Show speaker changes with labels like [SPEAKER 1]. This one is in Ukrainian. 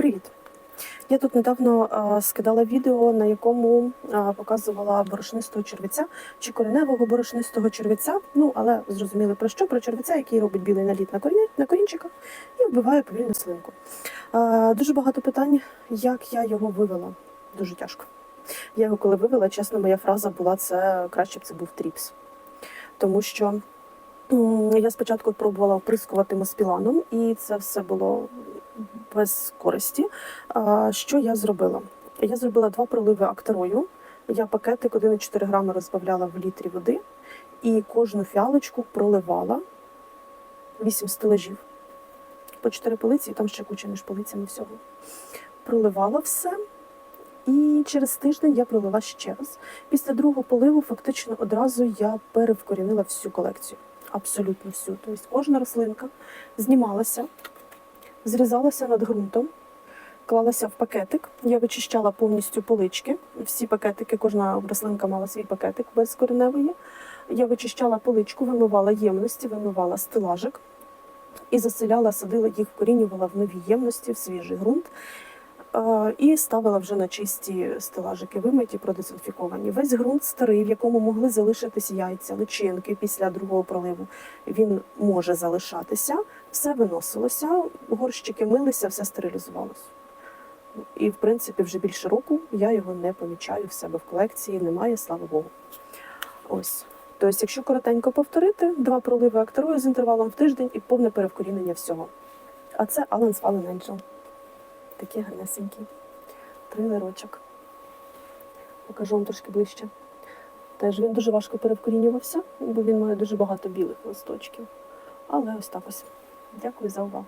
[SPEAKER 1] Привіт! Я тут недавно а, скидала відео, на якому а, показувала борошнистого червеця чи кореневого борошнистого червеця. Ну, але зрозуміли про що? Про червеця, який робить білий наліт на, коріння, на корінчиках і вбиває повільну слинку. А, дуже багато питань, як я його вивела. Дуже тяжко. Я його коли вивела, чесно, моя фраза була це краще б це був тріпс. Тому що я спочатку пробувала оприскувати маспіланом, і це все було без користі. Що я зробила? Я зробила два проливи акторою. Я пакетик 1,4 грами розбавляла в літрі води і кожну фіалочку проливала 8 стелажів. По 4 полиці, і там ще куча між полицями всього. Проливала все. І через тиждень я пролила ще раз. Після другого поливу фактично одразу я перевкорінила всю колекцію. Абсолютно всю. Тобто кожна рослинка знімалася, зрізалася над ґрунтом, клалася в пакетик. Я вичищала повністю полички. Всі пакетики, кожна рослинка мала свій пакетик без кореневої. Я вичищала поличку, вимивала ємності, вимивала стелажик і заселяла, садила їх, корінювала в нові ємності, в свіжий ґрунт. Е, І ставила вже на чисті стелажики, вимиті, продезінфіковані. Весь ґрунт старий, в якому могли залишитись яйця, личинки після другого проливу. Він може залишатися, все виносилося, горщики милися, все стерилізувалося. І, в принципі, вже більше року я його не помічаю в себе в колекції, немає, слава Богу. Ось. Тобто, якщо коротенько повторити, два проливи акторою з інтервалом в тиждень і повне перевкорінення всього. А це Alan's Fallen Angel. Такі гарнесенькі. Трилерочок. Покажу вам трошки ближче. Теж він дуже важко перевкорінювався, бо він має дуже багато білих листочків. Але ось так ось. Дякую за увагу.